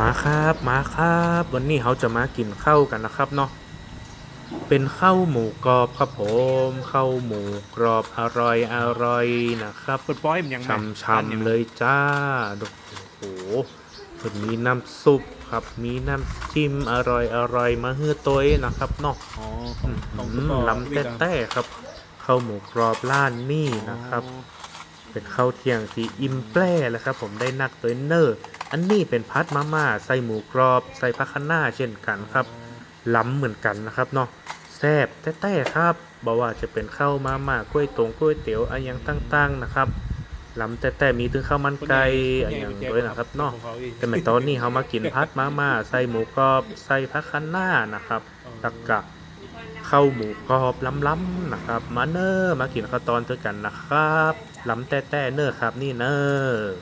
มาครับมาครับ วันนี้เขาจะมากินข้าวกันนะครับเนาะเป็นข้าวหมูกรอบครับผมข้าวหมูกรอบอร่อยอร่อยนะครับเปิดป้อยมันยังไงช่ำๆเลยจ้าโอ้โหเพิ่นมีน้ำซุปครับมีน้ำจิ้มอร่อยอร่อยมาเฮือตัวเองนะครับเนาะอ๋อของของอืมล้ำแต้ๆครับข้าวหมูกรอบร้านนี่นะครับ เป็นข้าวเที่ยงที่อิ่มแปร่แล้วครับ ผมได้นักตัวเนอร์ อันนี้เป็นพัดมาม่าใส่หมูกรอบ ใส่ผักคะน้าเช่นกันครับ ล้ำเหมือนกันนะครับเนาะแซ่บแต้ๆครับบอกว่าจะเป็นข้าวมาม่ากล้วยตงกล้วยเตี๋ยวอะไรอย่างตั้งๆนะครับล้ำแต้ๆมีถึงข้าวมันไก่อะไรอย่างด้วยนะครับเนาะแต่แม่ตอนนี้เขามากินพัดมาม่าใส่หมูกรอบใส่ผักคะน้านะครับตักกะข้าวหมูกรอบล้ำๆนะครับ มาเนอร์มากินข้าวตอนเจอกันนะครับล้ำแต้ๆเนอร์ครับนี่เนอร์